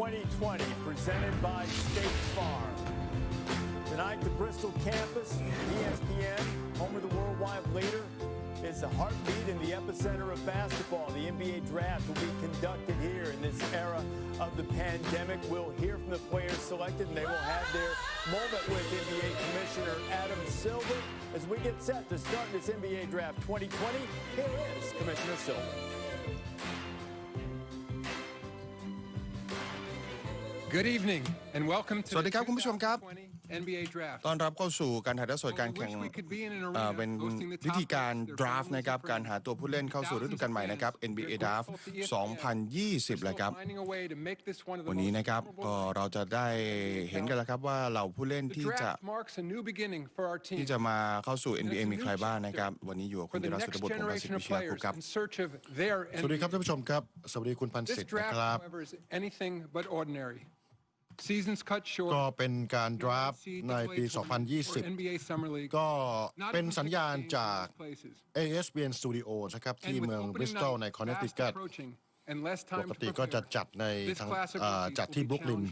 2020 presented by State Farm. Tonight, the Bristol campus, ESPN, home of the worldwide leader, is the heartbeat and the epicenter of basketball. The NBA draft will be conducted here in this era of the pandemic. We'll hear from the players selected, and they will have their moment with NBA Commissioner Adam Silver as we get set to start this NBA draft 2020. Here is Commissioner Silver. Good evening and welcome to สวัสดีครับคุณผู้ชมครับตอนรับเข้าสู่การถ่ายทอดสดการแข่งเป็นวิธีการ draft นะครับการหาตัวผู้เล่นเข้าสู่ฤดูกาลใหม่นะครับ NBA Draft 2020แล้วครับ วันนี้นะครับก็เราจะได้เห็นกันแล้วครับว่าเหล่าผู้เล่นที่จะ ที่จะมาเข้าสู่ NBA มีใครบ้างนะครับ วันนี้อยู่กับคุณธีรดิ์บุตรองร์ศิริชีวร์ครับ สวัสดีครับท่านผู้ชมครับสวัสดีคุณพันศิษฐ์นะครับก็เป็นการดราฟในปี 2020 ก็เป็นสัญญาณจาก ASBN Studio นะครับที่เมืองบริสตอลในคอนเนตทิคัตปกติก็จะจัดในทางจัดที่บรุกลิน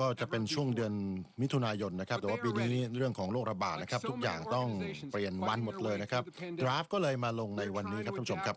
ก็จะเป็นช่วงเดือนมิถุนายนนะครับ แต่ว่าปีนี้เรื่องของโรคระบาดนะครับทุกอย่างต้องเปลี่ยนวันหมดเลยนะครับดราฟก็เลยมาลงในวันนี้ครับท่านผู้ชมครับ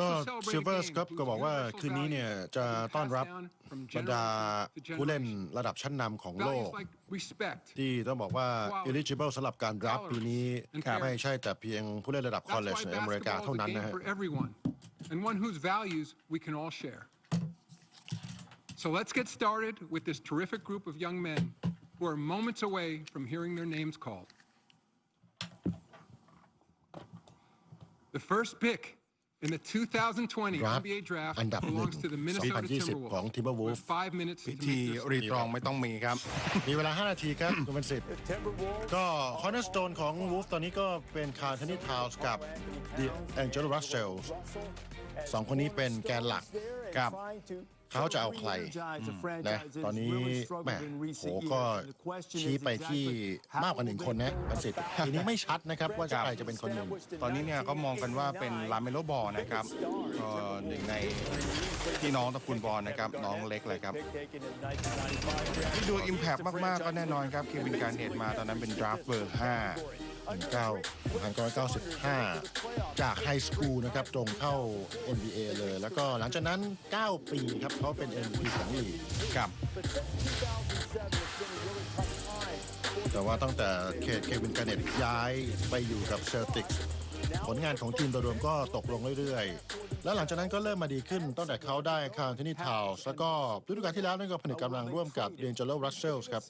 ก็ซิลเวอร์สครับก็บอกว่าคืนนี้เนี่ยจะต้อนรับบรรดาผู้เล่นระดับชั้นนำของโลกที่ต้องบอกว่า eligible สำหรับการรับปีนี้ไม่ใช่แต่เพียงผู้เล่นระดับคอลเลจในอเมริกาเท่านั้นนะฮะ and one whose values we can all share. So let's get started with this terrific group of young men who are moments away from hearing their names called. The first pick In the 2020 NBA draft อันดับหนึ่งสองพันยี่สิบ2020ของ Timberwolves. พิธีรีตรองไม่ต้องมีครับ มีเวลา5นาทีครับคุณเป็นสิทธิ์ก็คอนเนอร์สโตนของวูฟตอนนี้ก็เป็นคาร์ทนีทาวส์กับเดแองเจลรัสเซลสองคนนี้เป็นแกนหลักกับเขาจะเอาใครนะตอนนี้แม่โหก็ชี้ไปที่มากกว่าหนึ่งคนนะ ประสิทธิ์ทีนี้ไม่ชัดนะครับว่าใครจะเป็นคนหนึ่งตอนนี้เนี่ยก็มองกันว่าเป็นลาเมโลบอลนะครับก็หนึ่งในพี่น้องตระกูลบอลนะครับน้องเล็กเลยครับที่ดูอิมแพกมาก ๆ ก็แน่นอนครับเควินการเดตมาตอนนั้นเป็นดราฟเบอร์ 5 1995จากไฮสคูลนะครับตรงเข้า NBA เลย แล้วก็หลังจากนั้น 9 ปีครับเขาเป็น MVP ของลีกครับแต่ว่าตั้งแต่เคเควินกาเน็ตย้ายไปอยู่กับเซ์ติกผลงานของทีมโดยรวมก็ตกลงเรื่อย ๆ แล้วหลังจากนั้นก็เริ่มมาดีขึ้นตั้งแต่เขาได้คารเทนีิทาวส์แล้วก็ฤดูกาลที่แล้วนั่นก็ผนึกกำลังร่วมกับเดนเจ์ลรัสเซลส์ครับ